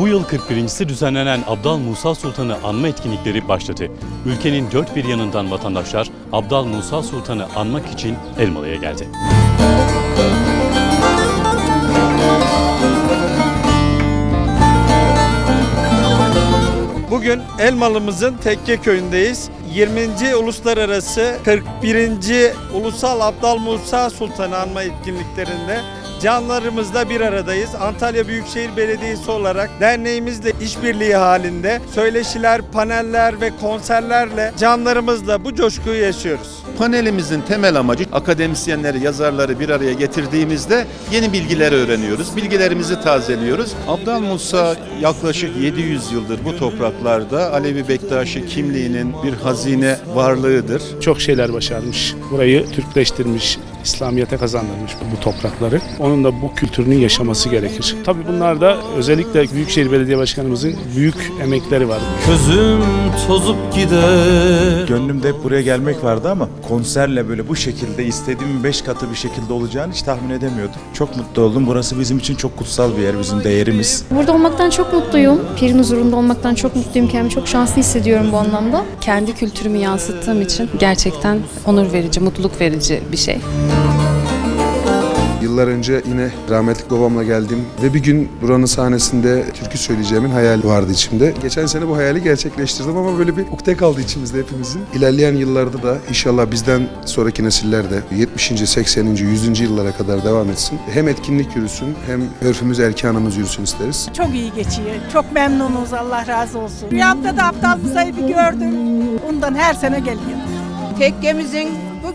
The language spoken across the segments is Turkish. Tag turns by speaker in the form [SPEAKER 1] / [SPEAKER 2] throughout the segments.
[SPEAKER 1] Bu yıl 41.si düzenlenen Abdal Musa Sultan'ı anma etkinlikleri başladı. Ülkenin dört bir yanından vatandaşlar Abdal Musa Sultan'ı anmak için Elmalı'ya geldi.
[SPEAKER 2] Bugün Elmalımızın Tekke köyündeyiz. 20. Uluslararası 41. Ulusal Abdal Musa Sultan'ı anma etkinliklerinde canlarımızla bir aradayız. Antalya Büyükşehir Belediyesi olarak derneğimizle işbirliği halinde söyleşiler, paneller ve konserlerle canlarımızla bu coşkuyu yaşıyoruz.
[SPEAKER 3] Panelimizin temel amacı akademisyenleri, yazarları bir araya getirdiğimizde yeni bilgiler öğreniyoruz. Bilgilerimizi tazeliyoruz. Abdal Musa yaklaşık 700 yıldır bu topraklarda Alevi Bektaşi kimliğinin bir hazine varlığıdır.
[SPEAKER 4] çok şeyler başarmış. Burayı Türkleştirmiş, İslamiyet'e kazandırmış bu toprakları. Onun da bu kültürünün yaşaması gerekir. Tabii bunlar da özellikle Büyükşehir Belediye Başkanımızın büyük emekleri var.
[SPEAKER 5] Gözüm tozup gider
[SPEAKER 6] Gönlümde hep buraya gelmek vardı ama konserle böyle bu şekilde istediğim beş katı bir şekilde olacağını hiç tahmin edemiyordum. Çok mutlu oldum. Burası bizim için çok kutsal bir yer, bizim değerimiz.
[SPEAKER 7] Burada olmaktan çok mutluyum. Pirin huzurunda olmaktan çok mutluyum. Kendimi çok şanslı hissediyorum bu anlamda.
[SPEAKER 8] kendi kültürümü yansıttığım için gerçekten onur verici, mutluluk verici bir şey.
[SPEAKER 9] Yıllar önce yine rahmetli babamla geldim ve bir gün buranın sahnesinde türkü söyleyeceğimin hayali vardı içimde. Geçen sene bu hayali gerçekleştirdim ama böyle bir ukde kaldı içimizde hepimizin. İlerleyen yıllarda da inşallah bizden sonraki nesiller de 70. 80. 100. yıllara kadar devam etsin. Hem etkinlik yürüsün hem örfümüz erkanımız yürüsün isteriz.
[SPEAKER 10] Çok iyi geçiyor. Çok memnunuz. Allah razı olsun. Rüyamda da aptal bir gördüm. Ondan her sene geliyor.
[SPEAKER 11] Tekkemizin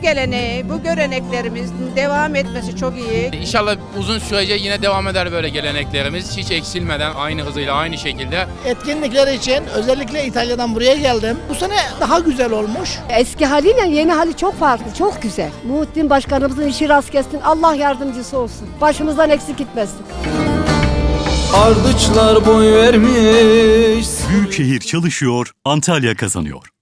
[SPEAKER 11] geleneği, bu göreneklerimizin devam etmesi çok iyi.
[SPEAKER 12] İnşallah uzun sürece yine devam eder böyle geleneklerimiz. Hiç eksilmeden aynı hızıyla aynı şekilde.
[SPEAKER 10] Etkinlikler için özellikle İtalya'dan buraya geldim. Bu sene daha güzel olmuş.
[SPEAKER 11] Eski haliyle yeni hali çok farklı, çok güzel. Muhittin Başkanımızın işi rast kessin. Allah yardımcısı olsun. Başımızdan eksik gitmesin.
[SPEAKER 5] Ardıçlar boy vermiş
[SPEAKER 1] Büyükşehir çalışıyor, Antalya kazanıyor.